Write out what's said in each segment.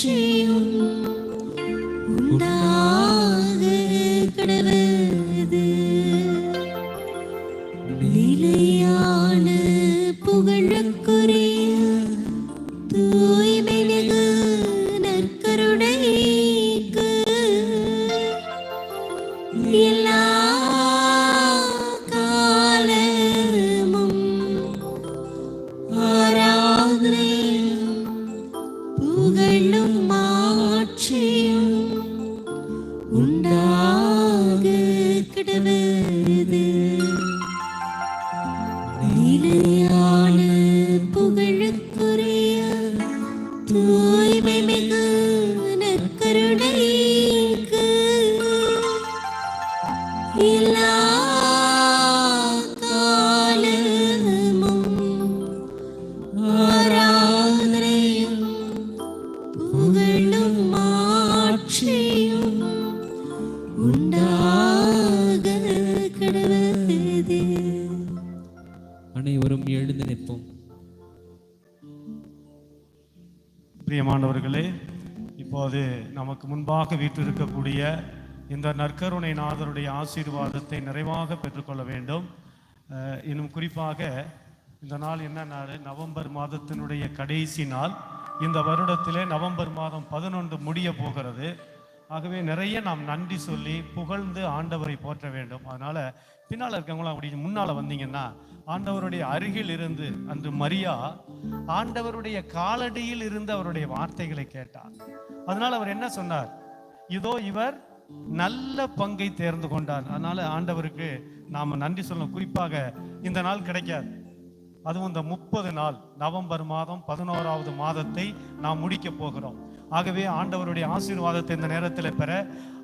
Chiều đầu இந்த நற்கருணை நாதருடைய ஆசீர்வாதத்தை நிறைவாக பெற்றுக்கொள்ள வேண்டும். இன்னும் குறிப்பாக இந்த நாள் என்ன நாள் நவம்பர் மாதத்தினுடைய கடைசி நாள். இந்த வருடத்திலே நவம்பர் மாதம் பதினொன்று முடிய போகிறது. ஆகவே நிறைய நாம் நன்றி சொல்லி புகழ்ந்து ஆண்டவரை போற்ற வேண்டும். அதனால் பின்னால் இருக்கவங்களாம் அப்படி முன்னால் வந்தீங்கன்னா ஆண்டவருடைய அருகில் இருந்து அன்று மரியா ஆண்டவருடைய காலடியில் இருந்து அவருடைய வார்த்தைகளை கேட்டார். அதனால் அவர் என்ன சொன்னார்? இதோ இவர் நல்ல பங்கை தேர்ந்து கொண்டார் அதனால ஆண்டவருக்கு நாம நன்றி சொல்லணும். குறிப்பாக இந்த நாள் கிடைக்காது. அதுவும் இந்த முப்பது நாள் நவம்பர் மாதம் பதினோராவது மாதத்தை நாம் முடிக்க போகிறோம். ஆகவே ஆண்டவருடைய ஆசீர்வாதத்தை இந்த நேரத்தில் பெற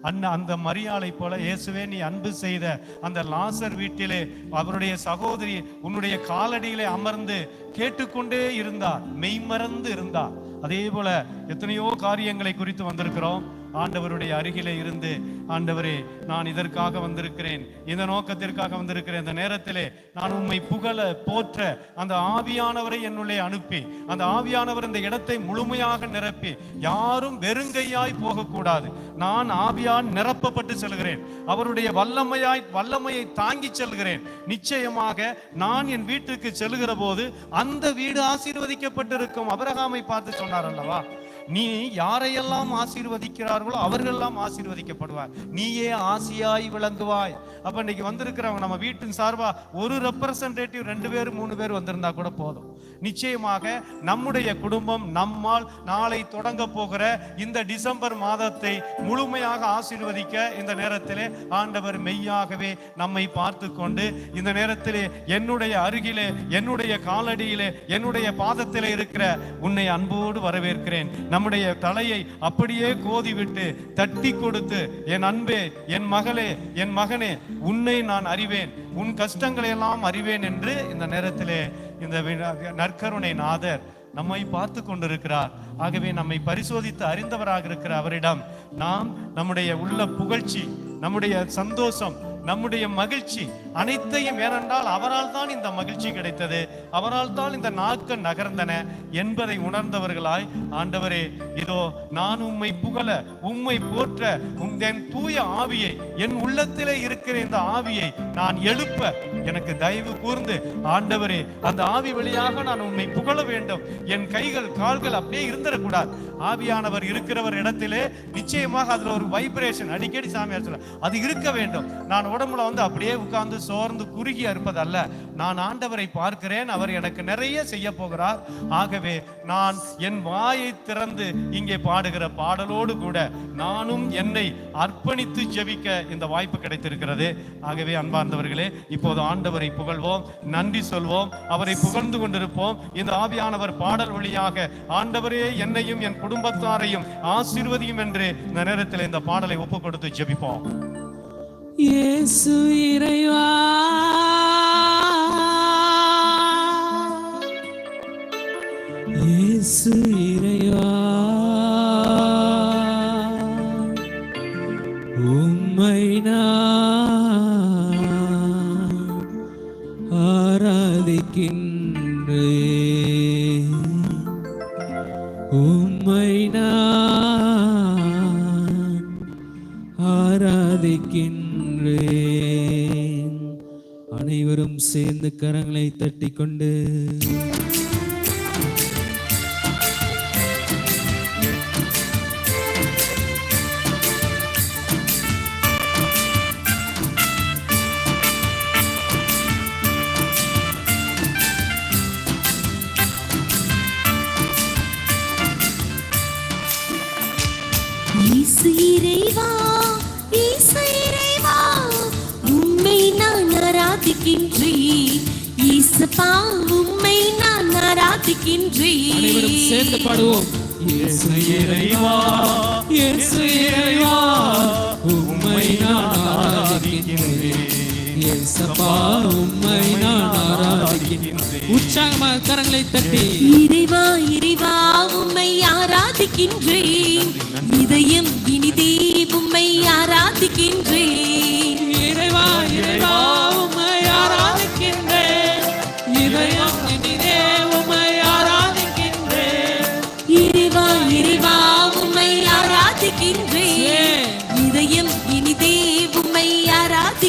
அண்ணா அந்த மரியாளை போல இயேசுவே நீ அன்பு செய்த அந்த லாசர் வீட்டிலே அவருடைய சகோதரி உன்னுடைய காலடியிலே அமர்ந்து கேட்டுக்கொண்டே இருந்தார். மெய்மறந்து இருந்தார். அதே போல எத்தனையோ காரியங்களை குறித்து வந்திருக்கிறோம். ஆண்டவருடைய அருகிலே இருந்து ஆண்டவரே நான் இதற்காக வந்திருக்கிறேன் இந்த நோக்கத்திற்காக வந்திருக்கிறேன் இந்த நேரத்திலே நான் உண்மை புகழ போற்ற அந்த ஆவியானவரை என்னுள்ளே அனுப்பி அந்த ஆவியானவர் இந்த இடத்தை முழுமையாக நிரப்பி யாரும் வெறுங்கையாய் போகக்கூடாது. நான் ஆவியான் நிரப்பப்பட்டு செல்கிறேன். அவருடைய வல்லமையாய் வல்லமையை தாங்கி செல்கிறேன். நிச்சயமாக நான் என் வீட்டுக்கு செல்கிற போது அந்த வீடு ஆசீர்வதிக்கப்பட்டிருக்கும். அபரகாமை பார்த்து சொன்னார் அல்லவா? நீ யாரையெல்லாம் ஆசீர்வதிக்கிறார்களோ அவர்களெல்லாம் ஆசீர்வதிக்கப்படுவார். நீயே ஆசியாய் விளங்குவாய். அப்ப இன்னைக்கு வந்திருக்கிறவங்க நம்ம வீட்டின் சார்பா ஒரு ரெப்ரசன்டேட்டிவ் ரெண்டு பேர் மூணு பேர் வந்திருந்தா கூட போதும். நிச்சயமாக நம்முடைய குடும்பம் நம்மால் நாளை தொடங்க போகிற இந்த டிசம்பர் மாதத்தை முழுமையாக ஆசீர்வதிக்க இந்த நேரத்திலே ஆண்டவர் மெய்யாகவே நம்மை பார்த்து கொண்டு இந்த நேரத்திலே என்னுடைய அருகிலே என்னுடைய காலடியிலே என்னுடைய பாதத்திலே இருக்கிற உன்னை அன்போடு வரவேற்கிறேன். நம்முடைய தலையை அப்படியே கோதிவிட்டு தட்டி கொடுத்து என் அன்பே என் மகளே என் மகனே உன்னை நான் அறிவேன். உன் கஷ்டங்களை எல்லாம் அறிவேன் என்று இந்த நேரத்திலே இந்த நற்கருணை நாதர் நம்மை பார்த்து கொண்டிருக்கிறார். ஆகவே நம்மை பரிசோதித்து அறிந்தவராக இருக்கிற அவரிடம் நாம் நம்முடைய உள்ள புகழ்ச்சி நம்முடைய சந்தோஷம் நம்முடைய மகிழ்ச்சி அனைத்தையும் ஏனென்றால் அவரால் தான் இந்த மகிழ்ச்சி கிடைத்தது. அவரால் தான் இந்த நாட்கள் நகர்ந்தன என்பதை உணர்ந்தவர்களாய் ஆண்டவரே இதோ நான் உம்மை புகழ உம்மை போற்ற உம் தூய ஆவியை என் உள்ளத்திலே இருக்கிற இந்த ஆவியை நான் எழுப்ப எனக்கு தயவு கூர்ந்து ஆண்டவரே அந்த ஆவி வழியாக நான் உன்னை புகழ வேண்டும். என் கைகள் கால்கள் அப்படியே இருந்துடக்கூடாது. ஆவியானவர் இருக்கிறவர் இடத்திலே நிச்சயமாக அதுல ஒரு வைப்ரேஷன் அடிக்கடி சாமியார் சொல்ல அது இருக்க வேண்டும். நான் உடம்புல வந்து அப்படியே உட்கார்ந்து சோர்ந்து குறுகி இருப்பதல்ல நான் ஆண்டவரை பார்க்கிறேன். அவர் எனக்கு நிறைய செய்ய போகிறார். ஆகவே நான் என் வாயை திறந்து இங்கே பாடுகிற பாடலோடு கூட நானும் என்னை அர்ப்பணித்து ஜெபிக்க இந்த வாய்ப்பு கிடைத்திருக்கிறது. ஆகவே அன்பார்ந்தவர்களே இப்போது ஆண்டவரை புகழ்வோம் நன்றி சொல்வோம் அவரை புகழ்ந்து கொண்டிருப்போம். இந்த ஆவியானவர் பாடல் வழியாக ஆண்டவரே என்னையும் என் குடும்பத்தாரையும் ஆசீர்வதியும் என்று இந்த நேரத்தில் இந்த பாடலை ஒப்பு கொடுத்து ஜெபிப்போம். இயேசு இறைவா. இயேசு இறைவா. கொண்டு. இறைவா இறைவா உண்மை நான் ஆராதிக்கின்றேன். இயேசுப்பா உம்மை நான் ஆராதிக்கின்றேன் அனைவரும் சேர்ந்து பாடுவோம். இயேசு இறைவா இயேசு இறைவா உம்மை நான் ஆராதிக்கின்றேன் இயேசப்பா உம்மை நான் ஆராதிக்கின்றேன் உற்சாகமாக கரங்களை தட்டி. இறைவா இறைவா உம்மை ஆராதிக்கின்றேன். இதயம் இனிதே உம்மை ஆராதிக்கின்றேன். இறைவா இறைவா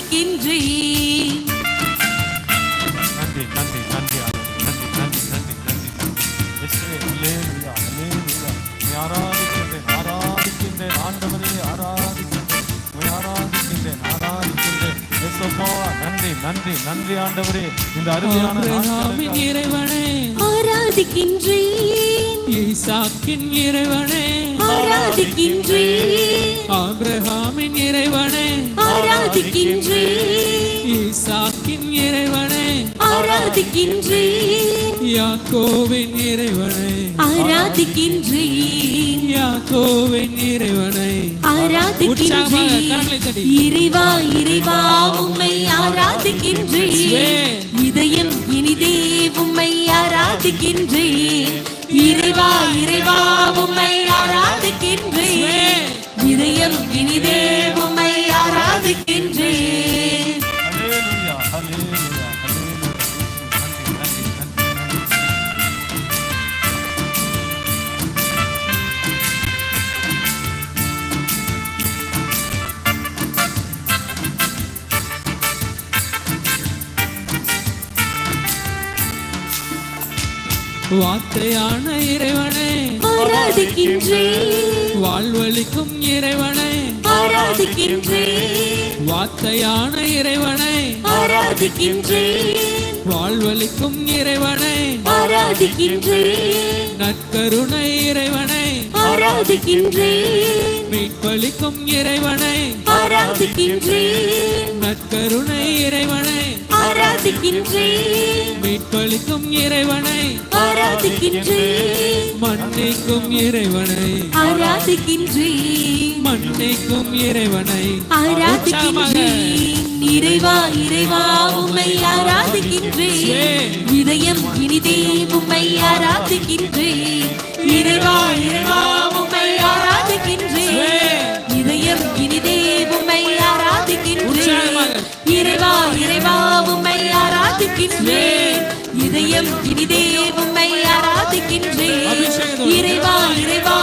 ஆராதிக்கின்றேன் நன்றி நன்றி ஆண்டவரே. இந்த அருமையான இறைவனே. ஆராதிக்கின்றேன். ஈசாக்கின் இறைவனே. ஆராதிக்கின்றேன். ஆபிரகாமின் இறைவனே. ஆராதிக்கின்றேன். ஈசாக்கின் இறைவனே. ஆராதிக்கின்றேன். யாக்கோவின் இறைவனே. ஆராதிக்கின்றேன். யாக்கோவின் இறைவனை. ஆராதிக்கின்றேன். இறைவா இறைவா உம்மை ஆராதிக்கின்றேன் இதயம் வார்த்தையான இறைவனே. வாழ்வழிக்கும் இறைவனை. வார்த்தையான இறைவனை. வாழ்வழிக்கும் இறைவனை. நற்கருணை இறைவனை. ஆராதிக்கின்றேன். மீட்பளிக்கும் இறைவனை ஆராதிக்கின்றேன். நற்கருணை இறைவனை ஆராதிக்கின்றேன். மீட்பளிக்கும் இறைவனை ஆராதிக்கின்றேன். மன்னிக்கும் இறைவனை ஆராதிக்கின்றேன். மன்னிக்கும் இறைவனை ஆராதிக்கின்றேன். இறைவா இறைவா உம்மை ஆராதிக்கின்றேன். இதயம் இனிதே உம்மை ஆராதிக்கின்றேன். இறைவா இறைவா உம்மை ஆராதிக்கின்றேன் இதயம் இனிதே உம்மை ஆராதிக்கின்றேன். இறைவா இறைவா உம்மை ஆராதிக்கின்றேன் இதயம் இனிதே உம்மை ஆராதிக்கின்றேன். இறைவா இறைவா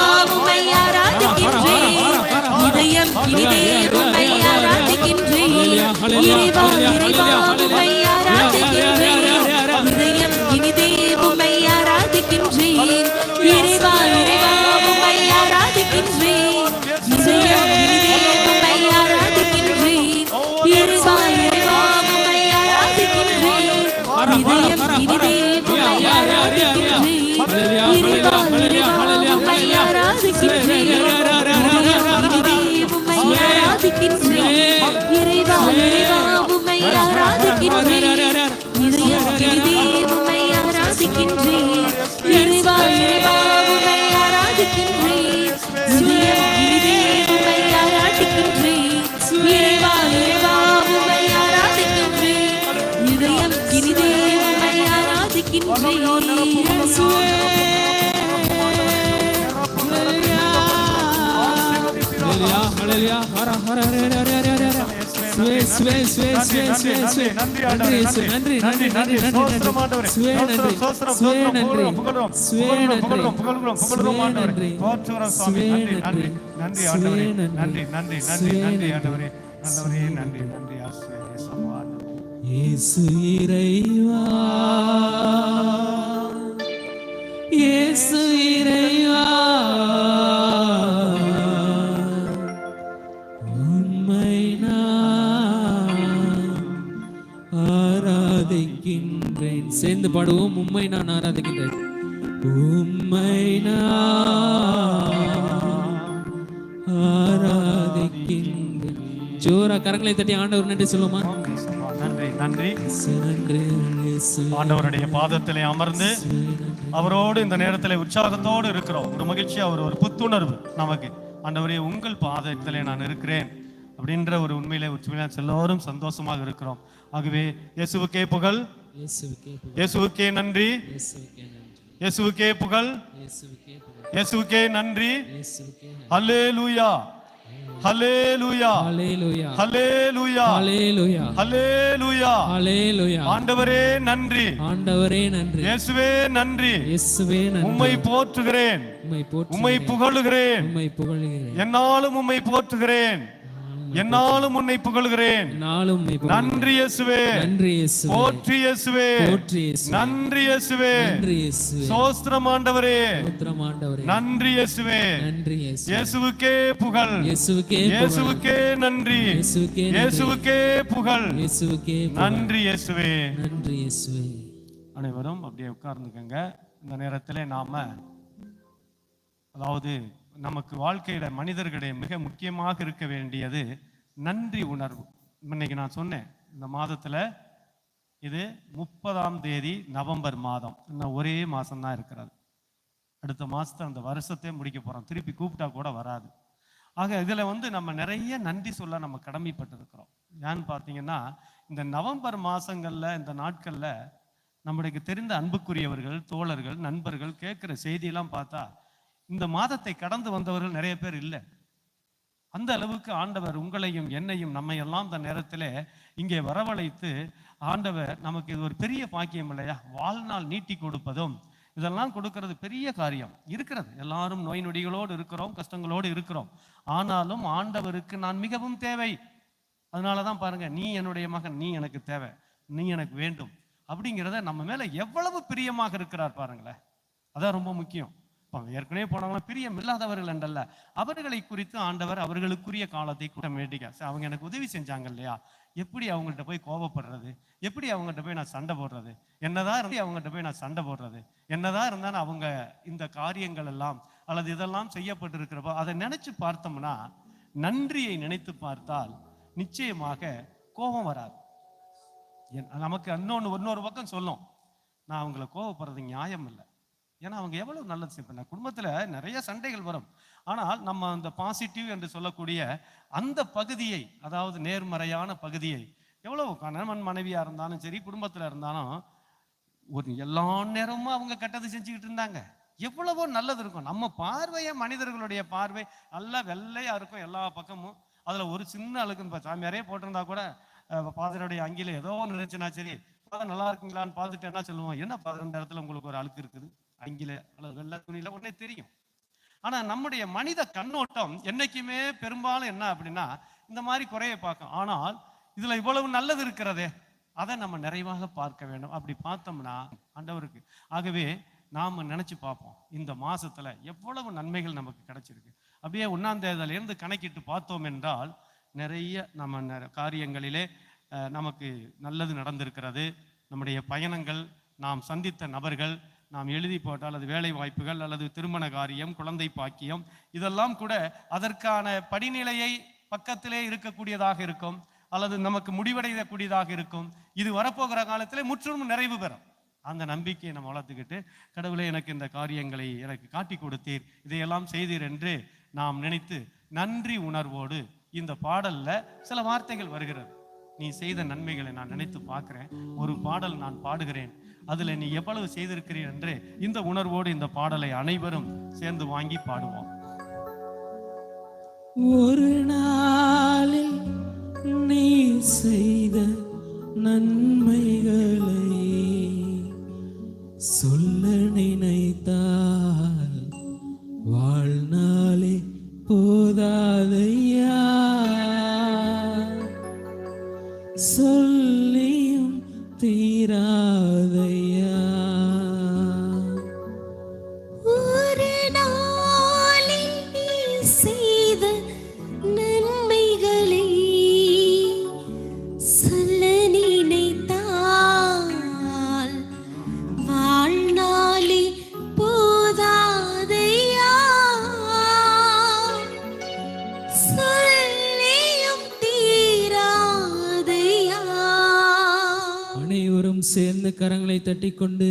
ஹalleluya ஹர ஹர சுவே, சுவே, சுவே, சுவே, சுவே, சுவே. நன்றி ஆண்டவரே, நன்றி, நன்றி நன்றி, நன்றி நன்றி, நன்றி சோஸ்திரம் நன்றி. சோஸ்திரம், நன்றி. சோஸ்திரம், நன்றி. போற்றுகிறோம் சுவாமி சுவே, நன்றி நன்றி நன்றி. ஆண்டவரே நன்றி. நன்றி நன்றி நன்றி. ஆண்டவரே ஆண்டவரே நன்றி நன்றி ஆண்டவரே. இயேசு இறைவா இயேசு இறைவா துதிக்கின்றேன் சேர்ந்து பாடுவோம். உம்மை நான் ஆராதிக்கின்றேன். உம்மை நான் ஆராதிக்கின்றேன். ஜோரா கரங்களை தட்டி ஆண்டவர் நன்றி சொல்லுமா நன்றி நன்றி. நன்றி ஆண்டவருடைய பாதத்திலே அமர்ந்து அவரோடு இந்த நேரத்தில் உற்சாகத்தோடு இருக்கிறோம். ஒரு மகிழ்ச்சி அவர் ஒரு புத்துணர்வு நமக்கு. ஆண்டவரே உங்கள் பாதத்திலே நான் இருக்கிறேன். அப்படின்ற ஒரு உண்மையிலே உண்மையிலே எல்லோரும் சந்தோஷமாக இருக்கிறோம். ஆகவே இயேசுவுக்கே புகழ். இயேசுவுக்கே நன்றி. இயேசுவுக்கே புகழ். இயேசுவுக்கே நன்றி. நன்றி. ஹல்லேலூயா ஹல்லேலூயா ஹல்லேலூயா ஹல்லேலூயா ஹல்லேலூயா ஹல்லேலூயா ஹல்லேலூயா ஆண்டவரே நன்றி. ஆண்டவரே நன்றி. இயேசுவே நன்றி. இயேசுவே நன்றி. உம்மை போற்றுகிறேன். உம்மை போற்றி உம்மை புகழுகிறேன். உம்மை புகழுகிறேன். என்னாலும் உம்மை போற்றுகிறேன். என்னாலும் உன்னை புகழுகிறேன். நாளும். நன்றி இயேசுவே. நன்றி இயேசுவே. போற்றி இயேசுவே. போற்றி இயேசுவே. நன்றி இயேசுவே. நன்றி இயேசுவே. சோஸ்திரம் ஆண்டவரே ஸ்தோத்திரம் ஆண்டவரே நன்றி இயேசுவே. நன்றி இயேசு இயேசுவுக்கே புகழ். இயேசுவுக்கே. இயேசுவுக்கே நன்றி. இயேசுவுக்கே. இயேசுவுக்கே புகழ். இயேசுவுக்கே. நன்றி இயேசுவே. நன்றி இயேசுவே. அனைவரும் அப்படியே உட்கார்ந்துக்கங்க. இந்த நேரத்திலே நாம அதாவது நமக்கு வாழ்க்கையில மனிதர்களிடையே மிக முக்கியமாக இருக்க வேண்டியது நன்றி உணர்வு. இன்னைக்கு நான் சொன்னேன் இந்த மாதத்துல இது முப்பதாம் தேதி நவம்பர் மாதம். இன்னும் ஒரே மாதம்தான் இருக்கிறது. அடுத்த மாதத்தை அந்த வருஷத்தையே முடிக்க போகிறோம் திருப்பி கூப்பிட்டா கூட வராது. ஆக இதில் வந்து நம்ம நிறைய நன்றி சொல்ல நம்ம கடமைப்பட்டிருக்கிறோம். ஏன்னு பார்த்தீங்கன்னா இந்த நவம்பர் மாதங்களில் இந்த நாட்களில் நம்மளுக்கு தெரிந்த அன்புக்குரியவர்கள் தோழர்கள் நண்பர்கள் கேட்குற செய்தியெல்லாம் பார்த்தா இந்த மாதத்தை கடந்து வந்தவர்கள் நிறைய பேர் இல்லை. அந்த அளவுக்கு ஆண்டவர் உங்களையும் என்னையும் நம்மை எல்லாம் அந்த நேரத்தில் இங்கே வரவழைத்து ஆண்டவர் நமக்கு இது ஒரு பெரிய பாக்கியம் இல்லையா? வாழ்நாள் நீட்டி கொடுப்பதும் இதெல்லாம் கொடுக்கறது பெரிய காரியம். இருக்கிறது. எல்லாரும் நோய் நொடிகளோடு இருக்கிறோம் கஷ்டங்களோடு இருக்கிறோம். ஆனாலும் ஆண்டவருக்கு நான் மிகவும் தேவை. அதனால தான் பாருங்க நீ என்னுடைய மகன் நீ எனக்கு தேவை. நீ எனக்கு வேண்டும். அப்படிங்கிறத நம்ம மேல எவ்வளவு பிரியமாக இருக்கிறார் பாருங்களேன். அதான் ரொம்ப முக்கியம். இப்போ ஏற்கனவே போனவங்க பிரியம் இல்லாதவர்கள் என்றல்ல. அவர்களை குறித்து ஆண்டவர் அவர்களுக்குரிய காலத்தை கூட்டமேட்டிக்கா அவங்க எனக்கு உதவி செஞ்சாங்க இல்லையா? எப்படி அவங்கள்ட்ட போய் கோபப்படுறது? எப்படி அவங்கள்ட்ட போய் நான் சண்டை போடுறது? என்னதான் இருந்து அவங்ககிட்ட போய் நான் சண்டை போடுறது? என்னதான் இருந்தாலும் அவங்க இந்த காரியங்கள் எல்லாம் அல்லது இதெல்லாம் செய்யப்பட்டிருக்கிறப்போ அதை நினைச்சு பார்த்தோம்னா நன்றியை நினைத்து பார்த்தால் நிச்சயமாக கோபம் வராது. என்- நமக்கு இன்னொன்று இன்னொரு பக்கம் சொல்லும். நான் அவங்கள கோவப்படுறது நியாயம் இல்லை. ஏன்னா அவங்க எவ்வளவு நல்லது செய்வாங்க? குடும்பத்துல நிறைய சண்டைகள் வரும். ஆனால் நம்ம அந்த பாசிட்டிவ் என்று சொல்லக்கூடிய அந்த பகுதியை அதாவது நேர்மறையான பகுதியை எவ்வளவு கணவன் மனைவியா இருந்தாலும் சரி குடும்பத்துல இருந்தாலும் ஒரு எல்லா நேரமும் அவங்க கெட்டது செஞ்சுக்கிட்டு இருந்தாங்க. எவ்வளவோ நல்லது இருக்கும். நம்ம பார்வையே மனிதர்களுடைய பார்வை. நல்லா வெள்ளையா இருக்கும் எல்லா பக்கமும். அதுல ஒரு சின்ன அழுக்குன்னு இப்போ சாமியாரே போட்டிருந்தா கூட பாதருடைய அங்கில ஏதோ ஒன்று இருந்துச்சுன்னா சரி பாதம் நல்லா இருக்குங்களான்னு பார்த்துட்டு என்ன சொல்லுவோம்? என்ன பாதர் இந்த இடத்துல உங்களுக்கு ஒரு அழுக்கு இருக்குது? அங்கில அல்லது வெள்ள துணியில உடனே தெரியும். ஆனா நம்முடைய மனித கண்ணோட்டம் என்னைக்குமே பெரும்பாலும் என்ன அப்படின்னா இந்த மாதிரி குறைய பார்க்கும். ஆனால் இதுல இவ்வளவு நல்லது இருக்கிறதே அதை நம்ம நிறைவாக பார்க்க வேண்டும். அப்படி பார்த்தோம்னா ஆண்டவருக்கு ஆகவே நாம நினைச்சு பார்ப்போம் இந்த மாசத்துல எவ்வளவு நன்மைகள் நமக்கு கிடைச்சிருக்கு. அப்படியே ஒன்னாம் இருந்து கணக்கிட்டு பார்த்தோம் என்றால் நிறைய நம்ம காரியங்களிலே நமக்கு நல்லது நடந்திருக்கிறது. நம்முடைய பயணங்கள் நாம் சந்தித்த நபர்கள் நாம் எழுதி போட்டால் அது வேலை வாய்ப்புகள் அல்லது திருமண காரியம் குழந்தை பாக்கியம் இதெல்லாம் கூட அதற்கான படிநிலையை பக்கத்திலே இருக்கக்கூடியதாக இருக்கும் அல்லது நமக்கு முடிவடையக்கூடியதாக இருக்கும். இது வரப்போகிற காலத்தில் முற்றிலும் நிறைவு பெறும். அந்த நம்பிக்கையை நம்ம வளர்த்துக்கிட்டு கடவுளே எனக்கு இந்த காரியங்களை எனக்கு காட்டி கொடுத்தீர். இதையெல்லாம் செய்தீர் என்று நாம் நினைத்து நன்றி உணர்வோடு இந்த பாடல்ல சில வார்த்தைகள் வருகிறது. நீ செய்த நன்மைகளை நான் நினைத்து பார்க்கிறேன். ஒரு பாடல் நான் பாடுகிறேன். அதுல நீ எவ்வளவு செய்திருக்கிறீர் என்று இந்த உணர்வோடு இந்த பாடலை அனைவரும் சேர்ந்து வாங்கி பாடுவோம். ஒரு நாளில் நீ செய்த நன்மைகளை சொல்ல நினைத்தால் வாழ்நாளே போதாதையா? சொல்லியும் தீரா கட்டிக்கொண்டு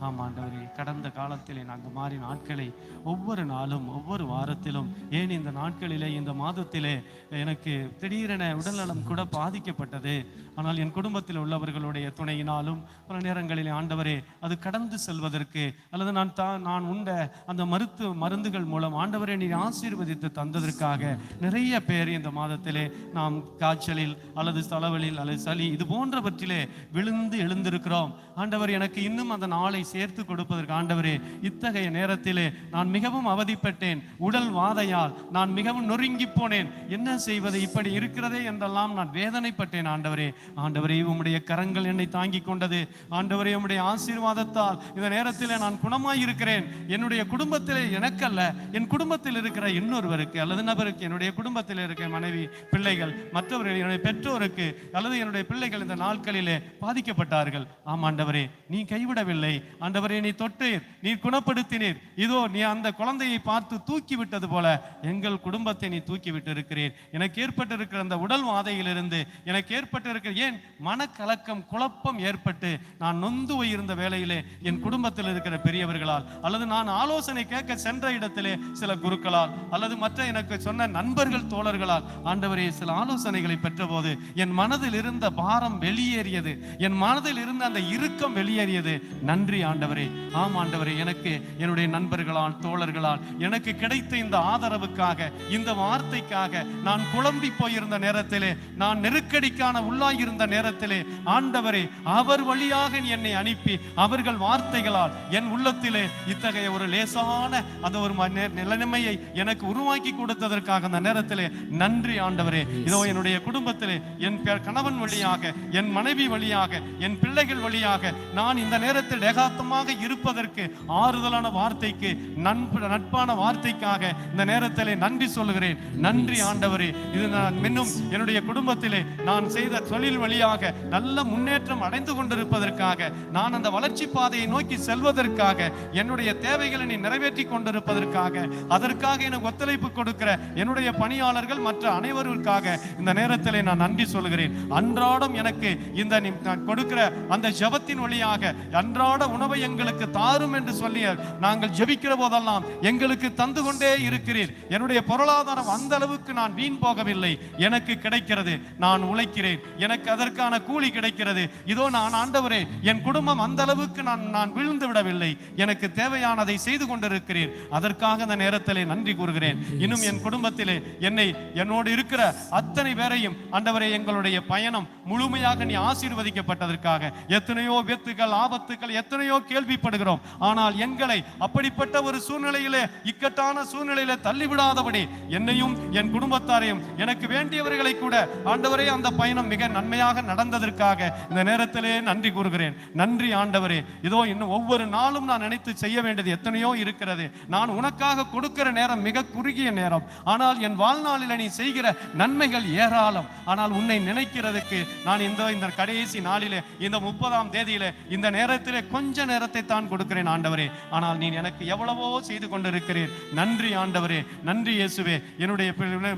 ஆமாம் ஆண்டவரே கடந்த காலத்திலே நாங்கள் மாறின நாட்களை ஒவ்வொரு நாளும் ஒவ்வொரு வாரத்திலும் ஏன் இந்த நாட்களிலே இந்த மாதத்திலே எனக்கு திடீரென உடல்நலம் கூட பாதிக்கப்பட்டது. ஆனால் என் குடும்பத்தில் உள்ளவர்களுடைய துணையினாலும் பல நேரங்களிலே ஆண்டவரே அது கடந்து செல்வதற்கு அல்லது நான் தா நான் உண்ட அந்த மருத்துவ மருந்துகள் மூலம் ஆண்டவரே நீ ஆசீர்வதித்து தந்ததற்காக நிறைய பேர் இந்த மாதத்திலே நாம் காய்ச்சலில் அல்லது தலைவலில் அல்லது சளி இது போன்றவற்றிலே விழுந்து எழுந்திருக்கிறோம். ஆண்டவர் எனக்கு இன்னும் அந்த நாளை சேர்த்து கொடுப்பதற்கு ஆண்டவரே இத்தகைய நேரத்திலே நான் மிகவும் அவதிப்பட்டேன். உடல் வாதையால் நான் மிகவும் நொறுங்கி போனேன். என்ன செய்வது? இப்படி இருக்கிறதே என்றெல்லாம் நான் வேதனைப்பட்டேன் ஆண்டவரே. ஆண்டவரே உம்முடைய கரங்கள் என்னை தாங்கி கொண்டது. ஆண்டவரே உம்முடைய ஆசீர்வாதத்தால் இந்த நேரத்திலே நான் குணமாய் இருக்கிறேன் என்னுடைய குடும்பத்திலே எனக்கல்ல என் குடும்பத்தில் இருக்கிற இன்னொருவருக்கு அல்லது நபருக்கு என்னுடைய குடும்பத்தில் இருக்கிற மனைவி பிள்ளைகள் மற்றவர்கள் என்னுடைய பெற்றோருக்கு அல்லது என்னுடைய பிள்ளைகள் இந்த நாட்களிலே பாதிக்கப்பட்டார்கள். ஆம் ஆண்டவரே நீ கைவிடவில்லை. ஆண்டவரே நீ தொட்டீர் நீ குணப்படுத்தினீர். இதோ நீ அந்த குழந்தையை பார்த்து தூக்கி விட்டது போல எங்கள் குடும்பத்தை நீ தூக்கி விட்டு இருக்கிறீர் எனக்கு ஏற்பட்டிருக்கிற அந்த உடல் வாதையிலிருந்து எனக்கு ஏற்பட்டிருக்கிற ஏன் மனக்கலக்கம் குழப்பம் ஏற்பட்டு நான் நொந்து உயிருந்த வேளையிலே என் குடும்பத்தில் இருக்கிற பெரியவர்களால் அல்லது நான் ஆலோசனை கேட்க சென்ற இடத்திலே சில குருக்களால் அல்லது மற்ற எனக்கு சொன்ன நண்பர்கள் தோழர்களால் ஆண்டவரே சில ஆலோசனைகளை பெற்றபோது என் மனதில் இருந்த பாரம் வெளியேறியது. என் மனதில் இருந்த அந்த இறுக்கம் வெளியேறியது. நன்றி ஆண்டவரே ஆம் ஆண்டவரே எனக்கு என்னுடைய நண்பர்களால் தோழர்களால் எனக்கு கிடைத்த இந்த ஆதரவுக்காக இந்த வார்த்தைக்காக நான் குழம்பி போயிருந்த நேரத்திலே நான் நெருக்கடிக்கான உள்ளாயிருந்த நேரத்திலே ஆண்டவரே அவர் வழியாக என்னை அனுப்பி அவர்கள் வார்த்தைகளால் என் உள்ளத்திலே இத்தகைய ஒரு லேசான அந்த ஒரு நிலைமையை எனக்கு உருவாக்கி கொடுத்ததற்காக அந்த நேரத்திலே நன்றி ஆண்டவரே. இதோ என்னுடைய குடும்பத்திலே என் கணவன் வழியாக என் மனைவி வழியாக என் பிள்ளைகள் வழியாக நான் இந்த நேரத்தில் ஏகாத்தமாக இருப்பதற்கு ஆறுதலான வார்த்தைக்கு நண்ப நட்பான வார்த்தைக்காக இந்த நேரத்திலே நன்றி சொல்லுகிறேன். நன்றி ஆண்டவரே. இது நான் இன்னும் என்னுடைய குடும்பத்திலே நான் செய்த தொழில் வழியாக நல்ல முன்னேற்றம் அடைந்து கொண்டிருப்பதற்காக நான் அந்த வளர்ச்சி பாதையை நோக்கி செல்வதற்காக என்னுடைய தேவைகளை நீ நிறைவேற்றி கொண்டிருப்பதற்காக அதற்காக எனக்கு ஒத்துழைப்பு கொடுக்கிற என்னுடைய பணியாளர்கள் மற்ற அனைவருக்காக இந்த நேரத்திலே நான் நன்றி சொல்கிறேன் அன்றாடம் எனக்கு இந்த நான் கொடுக்கிற அந்த ஜெபத்தின் வழியாக அன்றாட உணவை எங்களுக்கு தாரும் என்று சொல்லி நாங்கள் ஜெபிக்கிற போதெல்லாம் எங்களுக்கு தந்து கொண்டே இருக்கிறீர். என்னுடைய பொருளாதாரம் அந்த அளவுக்கு நான் வீண் போகவில்லை. எனக்கு கிடைக்கிறது நான் உழைக்கிறேன். எனக்கு அதற்கான கூலி கிடைக்கிறது. இதோ நான் ஆண்டவரே என் குடும்பம் அந்த அளவுக்கு நான் நான் விழுந்து விடவில்லை. எனக்கு தேவையானதை செய்து கொண்டிருக்கிறீர். அதற்காக அந்த நேரத்திலே நன்றி கூறுகிறேன். இன்னும் என் குடும்பத்திலே என்னை என்னோடு இருக்கிற அத்தனை பேரையும் ஆண்டவரே எங்களுடைய பயணம் முழுமையாக நீ ஆசீர்வதிக்கப்பட்டதற்காக. எத்தனையோ வித்துகள் ஆபத்துக்கள் எத்தனையோ கேள்விப்படுகிறோம். ஆனால் எங்களை அப்படிப்பட்ட ஒரு சூழ்நிலையிலே இக்கட்டான சூழ்நிலையிலே தள்ளிவிடாதபடி என்னையும் என் குடும்பத்தாரையும் எனக்கு வேண்டியவர்களை கூட ஆண்டவரே அந்த பயணம் மிக நன்மையாக நடந்ததற்காக இந்த நேரத்திலே நன்றி கூறுகிறேன். நன்றி ஆண்டவரே. இதோ இன்னும் ஒவ்வொரு நாளும் நான் நினைத்து செய்ய வேண்டியது எத்தனையோ இருக்கிறது. நான் உனக்காக கொடுக்கிற நேரம் மிக குறுகிய நேரம். ஆனால் என் வாழ்நாளில் நீ செய்கிற நன்மைகள் ஏராளம். ஆனால் உன்னை நினைக்கிறதுக்கு நான் இந்த இந்த கடைசி நாளிலே இந்த முப்பதாம் தேதியிலே இந்த நேரத்திலே கொஞ்ச நேரத்தை தான் கொடுக்கிறேன் ஆண்டவரே. ஆனால் நீ எனக்கு எவ்வளவோ செய்து கொண்டிருக்கிறீர். நன்றி ஆண்டவரே. நன்றி இயேசுவே. என்னுடைய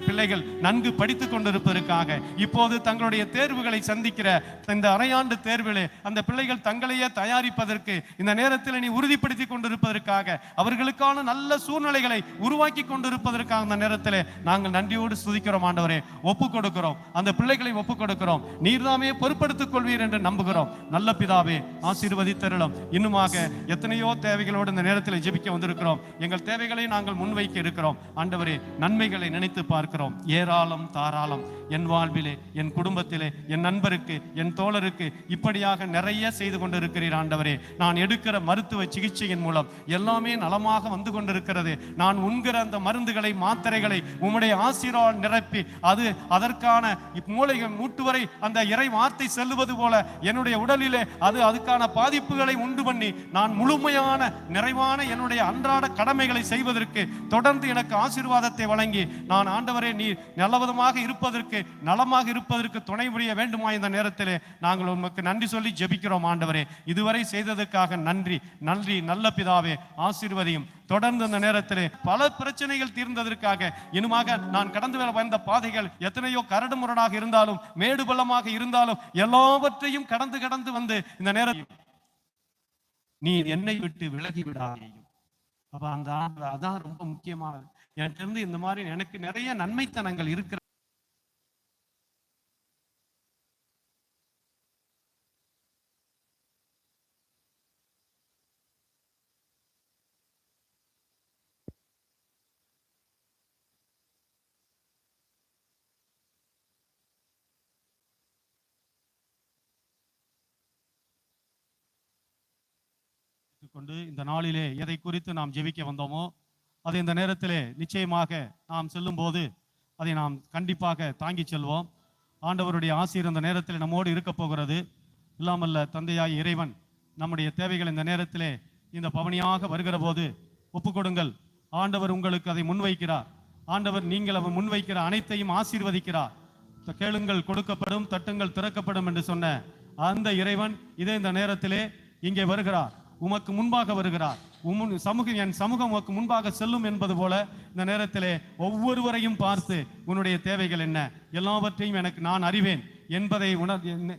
பிள்ளைகள் நன்கு படித்துக் கொண்டிருப்பதற்காக இப்போது தங்களுடைய தேர்வுகளை சந்திக்கிற இந்த அரையாண்டு தேர்விலே அந்த பிள்ளைகள் தங்களையே தயாரிப்பதற்கு இந்த நேரத்தில் நீ உறுதிப்படுத்தி கொண்டிருப்பதற்காக அவர்களுக்கான நல்ல சூழ்நிலைகளை உருவாக்கி கொண்டிருப்பதற்காக அந்த நேரத்தில் நாங்கள் நன்றியோடு சுதிக்கிறோம் ஆண்டவரே. ஒப்பு கொடுக்கிறோம். அந்த பிள்ளைகளை ஒப்பு கொடுக்கிறோம். நீர்தாமே பொறுப்படுத்திக் கொள்வீர் என்று நம்புகிறோம். நல்ல பிதாவே ஆசீர்வதித்தருளும். இன்னுமாக எத்தனையோ தேவைகளோடு இந்த நேரத்தில் ஜெபிக்க வந்திருக்கிறோம். எங்கள் தேவைகளை நாங்கள் முன்வைக்க இருக்கிறோம். ஆண்டவரே நன்மைகளை நினைத்து பார்க்கிறோம். ஏராளம் தாராளம். என் வாழ்விலே என் குடும்பத்திலே என் நண்பருக்கு என் தோழருக்கு இப்படியாக நிறைய செய்து கொண்டிருக்கிறீர் ஆண்டவரே. நான் எடுக்கிற மருத்துவ சிகிச்சையின் மூலம் எல்லாமே நலமாக வந்து கொண்டிருக்கிறது. நான் உண்கிற அந்த மருந்துகளை மாத்திரைகளை உம்முடைய ஆசீர்வாதம் நிரப்பி அது அதற்கான மூளைகள் மூட்டு வரை அந்த இறை வார்த்தை செல்லுவது போல என்னுடைய உடலிலே அது அதுக்கான பாதிப்புகளை உண்டு பண்ணி நான் முழுமையான நிறைவான என்னுடைய அன்றாட கடமைகளை செய்வதற்கு தொடர்ந்து எனக்கு ஆசீர்வாதத்தை வழங்கி நான் ஆண்டவரே நீ நல்லவிதமாக இருப்பதற்கு நலமாக இருப்பதற்கு துணை புரிய வேண்டுமா இந்த நேரத்திலே? நாங்கள் உமக்கு நன்றி சொல்லி ஜெபிக்கிறோம் ஆண்டவரே. இதுவரை செய்ததற்காக நன்றி நன்றி நல்ல பிதாவே ஆசீர்வதியும். தொடர்ந்து இந்த நேரத்திலே பல பிரச்சனைகள் தீர்ந்ததற்காக இனுமாக நான் கடந்து வர வந்த பாதைகள் எத்தனையோ கரடு முரடாக இருந்தாலும் மேடு பள்ளமாக இருந்தாலும் எல்லாவற்றையும் கடந்து கடந்து வந்து இந்த நேரத்தில் நீ என்னை விட்டு விலகி விடாதேயும். அப்ப அந்த அதான் ரொம்ப முக்கியமானது. என்கிட்ட இருந்து இந்த மாதிரி எனக்கு நிறைய நன்மைத்தனங்கள் இருக்கிற கொண்டு இந்த நாளிலே எதை குறித்து நாம் ஜெபிக்க வந்தோமோ அதை இந்த நேரத்திலே நிச்சயமாக நாம் செல்லும்போது அதை நாம் கண்டிப்பாக தாங்கி செல்வோம். ஆண்டவருடைய ஆசீர் அந்த நேரத்தில் நம்மோடு இருக்க போகிறது. இல்லாமல்ல தந்தையாய் இறைவன் நம்முடைய தேவைகள் இந்த நேரத்திலே இந்த பவனியாக வருகிற போது ஒப்புக்கொடுங்கள் ஆண்டவர் உங்களுக்கு அதை முன்வைக்கிறார். ஆண்டவர் நீங்கள் அவர் முன்வைக்கிற அனைத்தையும் ஆசீர்வதிக்கிறார். கேளுங்கள் கொடுக்கப்படும் தட்டுங்கள் திறக்கப்படும் என்று சொன்ன அந்த இறைவன் இதே இந்த நேரத்திலே இங்கே வருகிறார். உமக்கு முன்பாக வருகிறார். உம் சமூகம் என் சமூகம் உமக்கு முன்பாக செல்லும் என்பது போல இந்த நேரத்திலே ஒவ்வொருவரையும் பார்த்து உன்னுடைய தேவைகள் என்ன? எல்லாவற்றையும் எனக்கு நான் அறிவேன் என்பதை உணர் என்ன-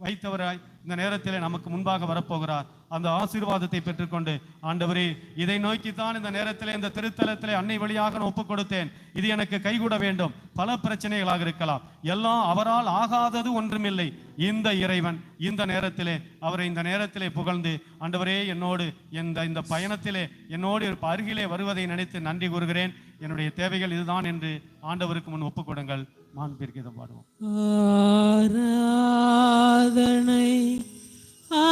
வைத்தவராய் இந்த நேரத்திலே நமக்கு முன்பாக வரப்போகிறார். அந்த ஆசீர்வாதத்தை பெற்றுக்கொண்டு ஆண்டவரே இதை நோக்கித்தான் இந்த நேரத்தில் இந்த திருத்தலத்தில் அன்னை வழியாக நான் ஒப்புக் கொடுத்தேன். இது எனக்கு கைகூட வேண்டும். பல பிரச்சனைகளாக இருக்கலாம். எல்லாம் அவரால் ஆகாதது ஒன்றுமில்லை. இந்த இறைவன் இந்த நேரத்திலே அவரை இந்த நேரத்திலே புகழ்ந்து ஆண்டவரே என்னோடு இந்த இந்த பயணத்திலே என்னோடு அருகிலே வருவதை நினைத்து நன்றி கூறுகிறேன். என்னுடைய தேவைகள் இதுதான் என்று ஆண்டவருக்கு முன் ஒப்புக் கொடுங்கள். மாண்பிற்கு இதை பாடுவோம். ஆராதனை ஆ